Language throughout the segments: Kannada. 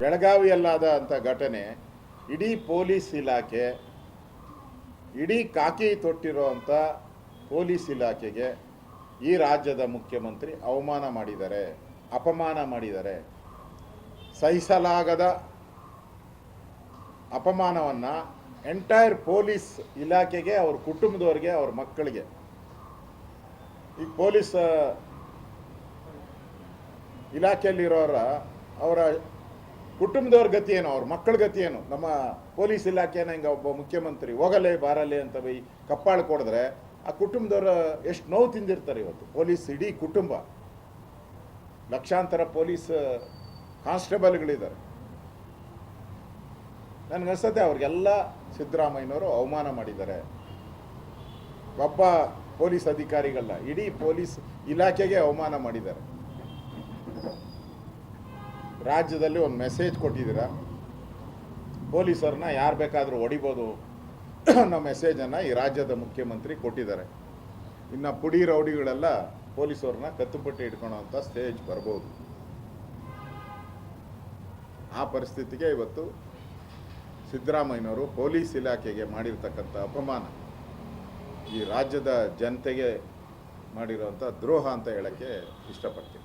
ಬೆಳಗಾವಿಯಲ್ಲಾದ ಅಂಥ ಘಟನೆ, ಇಡೀ ಪೊಲೀಸ್ ಇಲಾಖೆ, ಇಡೀ ಕಾಕಿ ತೊಟ್ಟಿರುವಂಥ ಪೊಲೀಸ್ ಇಲಾಖೆಗೆ ಈ ರಾಜ್ಯದ ಮುಖ್ಯಮಂತ್ರಿ ಅವಮಾನ ಮಾಡಿದ್ದಾರೆ, ಅಪಮಾನ ಮಾಡಿದ್ದಾರೆ. ಸಹಿಸಲಾಗದ ಅಪಮಾನವನ್ನು ಎಂಟೈರ್ ಪೊಲೀಸ್ ಇಲಾಖೆಗೆ, ಅವ್ರ ಕುಟುಂಬದವ್ರಿಗೆ, ಅವ್ರ ಮಕ್ಕಳಿಗೆ. ಈ ಪೊಲೀಸ್ ಇಲಾಖೆಯಲ್ಲಿರೋರ ಅವರ ಕುಟುಂಬದವ್ರ ಗತಿ ಏನು? ಅವ್ರ ಮಕ್ಕಳ ಗತಿ ಏನು? ನಮ್ಮ ಪೊಲೀಸ್ ಇಲಾಖೆನ ಹಿಂಗೆ ಒಬ್ಬ ಮುಖ್ಯಮಂತ್ರಿ, ಹೋಗಲೇ ಬಾರಲ್ಲೇ ಅಂತ ಬೈ ಕಪ್ಪಾಳು ಕೊಡಿದ್ರೆ ಆ ಕುಟುಂಬದವ್ರ ಎಷ್ಟು ನೋವು ತಿಂದಿರ್ತಾರೆ ಇವತ್ತು? ಪೊಲೀಸ್ ಇಡೀ ಕುಟುಂಬ. ಲಕ್ಷಾಂತರ ಪೊಲೀಸ್ ಕಾನ್ಸ್ಟೇಬಲ್ಗಳಿದ್ದಾರೆ. ನನಗನ್ಸುತ್ತೆ ಅವ್ರಿಗೆಲ್ಲ ಸಿದ್ದರಾಮಯ್ಯನವರು ಅವಮಾನ ಮಾಡಿದ್ದಾರೆ. ಒಬ್ಬ ಪೊಲೀಸ್ ಅಧಿಕಾರಿಗಳನ್ನ ಇಡೀ ಪೊಲೀಸ್ ಇಲಾಖೆಗೆ ಅವಮಾನ ಮಾಡಿದ್ದಾರೆ. ರಾಜ್ಯದಲ್ಲಿ ಒಂದು ಮೆಸೇಜ್ ಕೊಟ್ಟಿದ್ದೀರಾ? ಪೊಲೀಸರನ್ನ ಯಾರು ಬೇಕಾದರೂ ಹೊಡಿಬೋದು ಅನ್ನೋ ಮೆಸೇಜನ್ನು ಈ ರಾಜ್ಯದ ಮುಖ್ಯಮಂತ್ರಿ ಕೊಟ್ಟಿದ್ದಾರೆ. ಇನ್ನು ಪುಡಿ ರೌಡಿಗಳೆಲ್ಲ ಪೊಲೀಸವ್ರನ್ನ ಕತ್ತುಪಟ್ಟಿ ಇಟ್ಕೊಳ್ಳೋಂಥ ಸ್ಟೇಜ್ ಬರ್ಬೋದು. ಆ ಪರಿಸ್ಥಿತಿಗೆ ಇವತ್ತು ಸಿದ್ದರಾಮಯ್ಯನವರು ಪೊಲೀಸ್ ಇಲಾಖೆಗೆ ಮಾಡಿರ್ತಕ್ಕಂಥ ಅಪಮಾನ. ಈ ರಾಜ್ಯದ ಜನತೆಗೆ ಮಾಡಿರುವಂಥ ದ್ರೋಹ ಅಂತ ಹೇಳಕ್ಕೆ ಇಷ್ಟಪಡ್ತೀನಿ.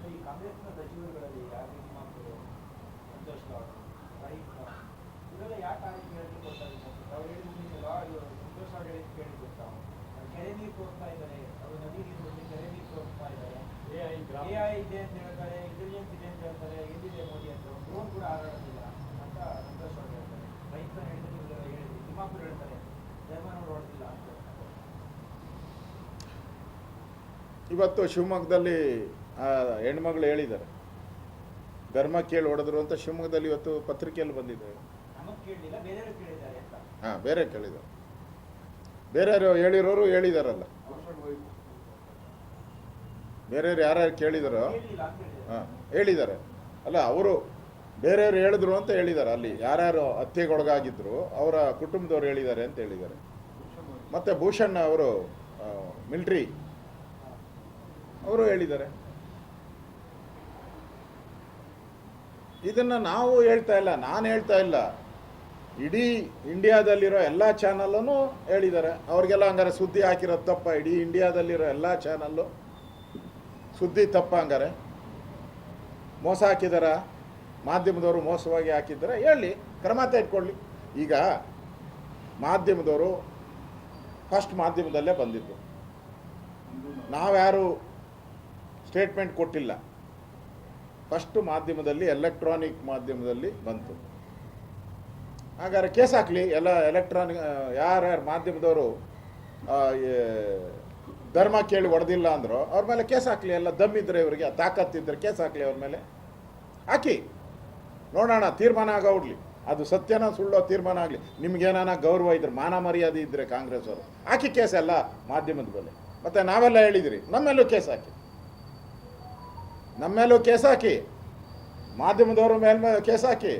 ಇದೆ ಅಂತ ಹೇಳ್ತಾರೆ ಇಂಟೆಲಿಜೆನ್ಸ್ ಇದೆ ಅಂತ ಹೇಳ್ತಾರೆ ಎಲ್ಲಿದೆ ಮೋದಿ ಅಂತ ಒಂದು ಡ್ರೋನ್ ಕೂಡ ಹಾರಾಡೋದಿಲ್ಲ ಅಂತ ಸಂತೋಷ್ ಹೇಳ್ತಾರೆ. ರಹೀಂ ಖಾನ್ ಹೇಳಿದ್ರೆ ಇವರೆಲ್ಲ ಹೇಳಿದ್ರು. ತಿಮ್ಮಾಪುರ್ ಹೇಳ್ತಾರೆ ಜಯಮಾನವ್ರು ಹೊಡೆದಿಲ್ಲ ಅಂತ ಇವತ್ತು ಶಿವಮೊಗ್ಗದಲ್ಲಿ ಆ ಹೆಣ್ಮಗಳು ಹೇಳಿದ್ದಾರೆ. ಧರ್ಮ ಕೇಳಿ ಹೊಡೆದ್ರು ಅಂತ ಶಿವಮೊಗ್ಗದಲ್ಲಿ ಇವತ್ತು ಪತ್ರಿಕೆಯಲ್ಲಿ ಬಂದಿದೆ. ಹಾ ಕೇಳಲಿಲ್ಲ ಬೇರೆಯವರು ಕೇಳಿದ್ದಾರೆ ಅಂತ. ಹಾಂ ಬೇರೆ ಕೇಳಿದ್ದಾರೆ. ಬೇರೆಯವರು ಹೇಳಿರೋರು ಹೇಳಿದಾರಲ್ಲ. ಬೇರೆಯವ್ರು ಯಾರ್ಯಾರು ಕೇಳಿದಾರೋ? ಹಾ ಹೇಳಿದ್ದಾರೆ ಅಲ್ಲ, ಅವರು ಬೇರೆಯವ್ರು ಹೇಳಿದ್ರು ಅಂತ ಹೇಳಿದ್ದಾರೆ ಅಲ್ಲಿ. ಯಾರ್ಯಾರು ಹತ್ಯೆಗೊಳಗಾಗಿದ್ರು, ಅವರ ಕುಟುಂಬದವ್ರು ಹೇಳಿದ್ದಾರೆ ಅಂತ ಹೇಳಿದ್ದಾರೆ ಮತ್ತೆ ಭೂಷಣ್ ಅವರು ಮಿಲ್ಟ್ರಿ ಅವರು ಹೇಳಿದ್ದಾರೆ ಇದನ್ನು ನಾವು ಹೇಳ್ತಾ ಇಲ್ಲ, ನಾನು ಹೇಳ್ತಾ ಇಲ್ಲ. ಇಡೀ ಇಂಡಿಯಾದಲ್ಲಿರೋ ಎಲ್ಲ ಚಾನಲ್ಲೂ ಹೇಳಿದ್ದಾರೆ ಅವ್ರಿಗೆಲ್ಲ ಹಂಗಾರೆ ಸುದ್ದಿ ಹಾಕಿರೋ ತಪ್ಪ. ಇಡೀ ಇಂಡಿಯಾದಲ್ಲಿರೋ ಎಲ್ಲ ಚಾನಲ್ಲು ಸುದ್ದಿ ತಪ್ಪ ಹಂಗಾರೆ. ಮೋಸ ಹಾಕಿದಾರ, ಮಾಧ್ಯಮದವರು ಮೋಸವಾಗಿ ಹಾಕಿದ್ದಾರೆ, ಹೇಳಿ, ಕ್ರಮ ತೆಗೆದುಕೊಳ್ಳಿ. ಈಗ ಮಾಧ್ಯಮದವರು ಫಸ್ಟ್ ಮಾಧ್ಯಮದಲ್ಲೇ ಬಂದಿದ್ದು. ನಾವ್ಯಾರು ಸ್ಟೇಟ್ಮೆಂಟ್ ಕೊಟ್ಟಿಲ್ಲ. ಫಸ್ಟು ಮಾಧ್ಯಮದಲ್ಲಿ ಎಲೆಕ್ಟ್ರಾನಿಕ್ ಮಾಧ್ಯಮದಲ್ಲಿ ಬಂತು. ಹಾಗಾದ್ರೆ ಕೇಸ್ ಹಾಕಲಿ, ಎಲ್ಲ ಎಲೆಕ್ಟ್ರಾನಿಕ್ ಯಾರ್ಯಾರು ಮಾಧ್ಯಮದವರು ಧರ್ಮ ಕೇಳಿ ಹೊಡೆದಿಲ್ಲ ಅಂದ್ರು, ಅವ್ರ ಮೇಲೆ ಕೇಸ್ ಹಾಕಲಿ, ಎಲ್ಲ ದಮ್ಮಿದ್ರೆ ಇವರಿಗೆ ತಾಕತ್ತಿದ್ರೆ ಕೇಸ್ ಹಾಕಲಿ ಅವ್ರ ಮೇಲೆ. ಹಾಕಿ, ನೋಡೋಣ, ತೀರ್ಮಾನ ಆಗೋಡ್ಲಿ ಅದು ಸತ್ಯನ ಸುಳ್ಳೋ ತೀರ್ಮಾನ ಆಗಲಿ. ನಿಮ್ಗೇನಾನ ಗೌರವ ಇದ್ರೆ, ಮಾನ ಮರ್ಯಾದೆ ಇದ್ದರೆ ಕಾಂಗ್ರೆಸ್ ಅವರು, ಹಾಕಿ ಕೇಸ್ ಎಲ್ಲ ಮಾಧ್ಯಮದ ಮೇಲೆ ಮತ್ತೆ ನಾವೆಲ್ಲ ಹೇಳಿದಿರಿ, ನಮ್ಮೆಲ್ಲೂ ಕೇಸ್ ಹಾಕಿ. ನಮ್ಮೇಲೂ ಕೇಸ್ ಹಾಕಿ. ಮಾಧ್ಯಮದವ್ರ ಮೇಲೆ ಕೇಸ್ ಹಾಕಿ.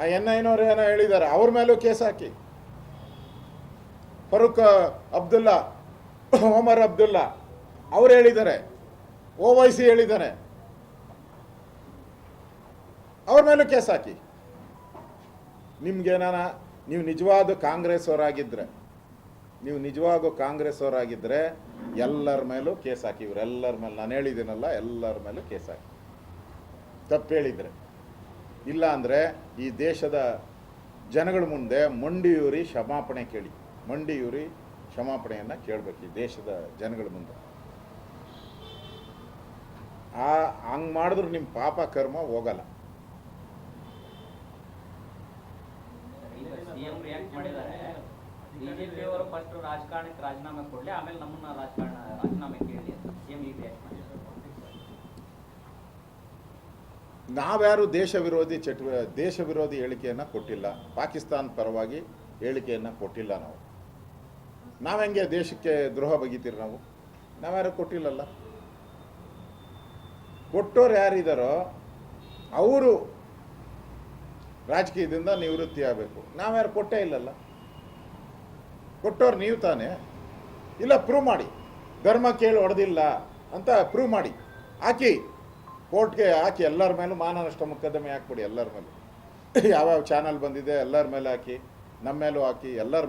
ಆ ಎನ್ ಐನವ್ರು ಏನೋ ಹೇಳಿದ್ದಾರೆ ಅವ್ರ ಮೇಲೂ ಕೇಸ್ ಹಾಕಿ. ಫರೂಕ್ ಅಬ್ದುಲ್ಲಾ ಒಮರ್ ಅಬ್ದುಲ್ಲಾ, ಅವರು ಹೇಳಿದ್ದಾರೆ, ಓವೈಸಿ ಹೇಳಿದ್ದಾರೆ. ಅವ್ರ ಮೇಲೂ ಕೇಸ್ ಹಾಕಿ. ನಿಮ್ಗೇನಾನ ನೀವು ನಿಜವಾದ ಕಾಂಗ್ರೆಸ್ ಅವರಾಗಿದ್ದರೆ ನೀವು ನಿಜವಾಗೂ ಕಾಂಗ್ರೆಸ್ ಅವರಾಗಿದ್ದರೆ ಎಲ್ಲರ ಮೇಲೂ ಕೇಸ್ ಹಾಕಿ ಇವರೆಲ್ಲರ ಮೇಲೆ, ನಾನು ಹೇಳಿದ್ದೀನಲ್ಲ, ಎಲ್ಲರ ಮೇಲೂ ಕೇಸ್ ಹಾಕಿ. ತಪ್ಪು ಹೇಳಿದ್ರೆ. ಇಲ್ಲ ಅಂದರೆ ಈ ದೇಶದ ಜನಗಳ ಮುಂದೆ ಮಂಡಿಯೂರಿ ಕ್ಷಮಾಪಣೆ ಕೇಳಿ, ಮಂಡಿಯೂರಿ ಕ್ಷಮಾಪಣೆಯನ್ನು ಕೇಳಬೇಕು ಈ ದೇಶದ ಜನಗಳ ಮುಂದೆ. ಆ ಹಂಗ್ ಮಾಡಿದ್ರು ನಿಮ್ಮ ಪಾಪ ಕರ್ಮ ಹೋಗಲ್ಲ. ಫಸ್ಟ್ ರಾಜಕಾರಣಕ್ಕೆ ರಾಜೀನಾಮೆ ಕೊಡ್ಲಿ ಆಮೇಲೆ ನಮ್ಮನ್ನ ರಾಜಕಾರಣ ರಾಜೀನಾಮೆ ಕೇಳಿ ಅಂತ ಸಿಎಂ ಈಗ ರಿಯಾಕ್ಟ್ ಮಾಡಿದ್ದಾರೆ. ನಾವ್ಯಾರು ದೇಶ ವಿರೋಧಿ ಚಟುವ ದೇಶ ವಿರೋಧಿ ಹೇಳಿಕೆಯನ್ನು ಕೊಟ್ಟಿಲ್ಲ ಪಾಕಿಸ್ತಾನ ಪರವಾಗಿ ಹೇಳಿಕೆಯನ್ನು ಕೊಟ್ಟಿಲ್ಲ ನಾವು. ನಾವು ಹೆಂಗೆ ದೇಶಕ್ಕೆ ದ್ರೋಹ ಬಗೀತೀರಿ ನಾವು? ನಾವ್ಯಾರು ಕೊಟ್ಟಿಲ್ಲಲ್ಲ? ಕೊಟ್ಟೋರು ಯಾರಿದ್ದಾರೋ ಅವರು ರಾಜಕೀಯದಿಂದ ನಿವೃತ್ತಿ ಆಗಬೇಕು. ನಾವ್ಯಾರು ಕೊಟ್ಟೇ ಇಲ್ಲಲ್ಲ? ಕೊಟ್ಟೋರು ನೀವು ತಾನೇ? ಇಲ್ಲ ಪ್ರೂವ್ ಮಾಡಿ. ಧರ್ಮ ಕೇಳಿ ಹೊಡೆದಿಲ್ಲ ಅಂತ ಪ್ರೂವ್ ಮಾಡಿ. ಹಾಕಿ, ಕೋರ್ಟ್ಗೆ ಹಾಕಿ ಎಲ್ಲರ ಮೇಲೂ ಮಾನನಷ್ಟ ಮೊಕದ್ದಮೆ ಹಾಕ್ಬಿಡಿ ಎಲ್ಲರ ಮೇಲೂ. ಯಾವ್ಯಾವ ಚಾನಲ್ ಬಂದಿದೆ ಎಲ್ಲರ ಮೇಲೆ ಹಾಕಿ ನಮ್ಮ ಮೇಲೂ ಹಾಕಿ ಎಲ್ಲರ